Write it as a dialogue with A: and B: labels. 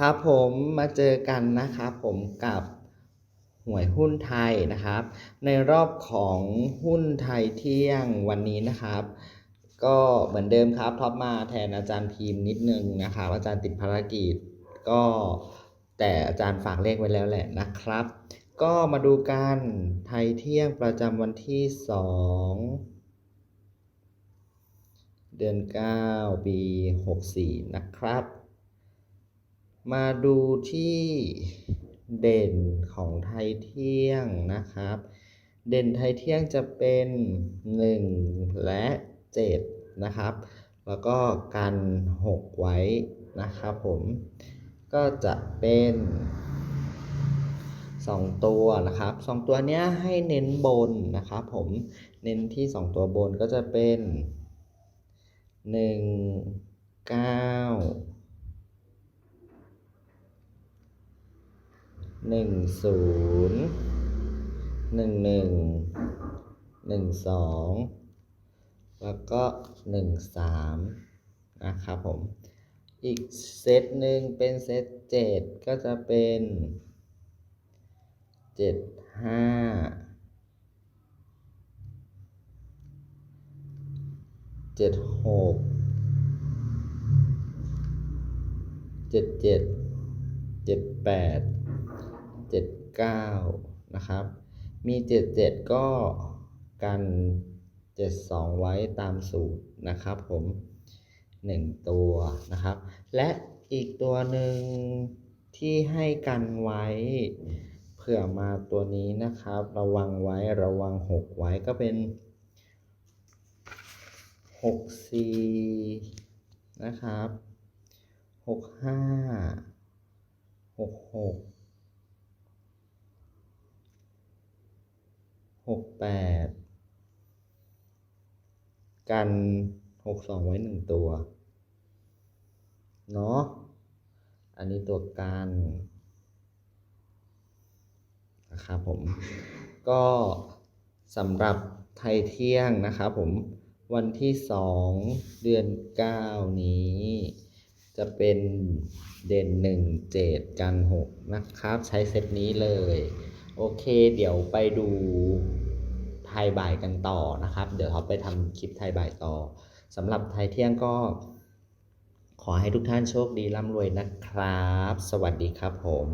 A: ครับผมมาเจอกันนะครับผมกับหวยหุ้นไทยนะครับ ในรอบของหุ้นไทยเที่ยงวันนี้นะครับ ก็เหมือนเดิมครับท็อปมาแทนอาจารย์พิมพ์นิดนึงนะครับอาจารย์ติดภารกิจ ก็แต่อาจารย์ฝากเลขไว้แล้วแหละนะครับ ก็มาดูกันไทยเที่ยงประจำวันที่ 2 เดือน 9 ปี 64 นะครับ มาดูที่เด่นของไทยเที่ยงนะครับ เด่นไทยเที่ยงจะเป็น 1 และ 7 นะครับ แล้วก็กัน 6 ไว้นะครับผมก็จะเป็น 2 ตัวนะครับ 2 ตัวเนี้ยให้เน้นบนนะครับผมเน้นที่ 2 ตัวบนก็จะเป็น 1 9 หนึ่งศูนย์หนึ่งหนึ่งหนึ่งสองแล้วก็หนึ่งสามนะครับผม อีกเซตหนึ่งเป็นเซตเจ็ดก็จะเป็นเจ็ดห้าเจ็ดหกเจ็ดเจ็ดเจ็ดแปด 79 นะครับ มี 77 ก็กัน 72 ไว้ตามสูตรนะครับผม 1 ตัวนะครับ และอีกตัวหนึ่งที่ให้กันไว้เผื่อมาตัวนี้นะครับ ระวังไว้ระวัง 6 ไว้ก็เป็น 64 นะครับ 65 66 หกแปดกันหกสองไว้หนึ่งตัว เนาะ อันนี้ตัวกันนะครับผม ก็สำหรับไทยเที่ยงนะครับผมวันที่สองเดือนเก้านี้ จะเป็นเด่นหนึ่งเจ็ดกันหกนะครับ ใช้เซตนี้เลย โอเค เดี๋ยวไปดูไทยบ่ายกันต่อนะครับ เดี๋ยวเขาไปทำคลิปไทยบ่ายต่อสำหรับไทยเที่ยงก็ ขอให้ทุกท่านโชคดีร่ำรวยนะครับ สวัสดีครับผม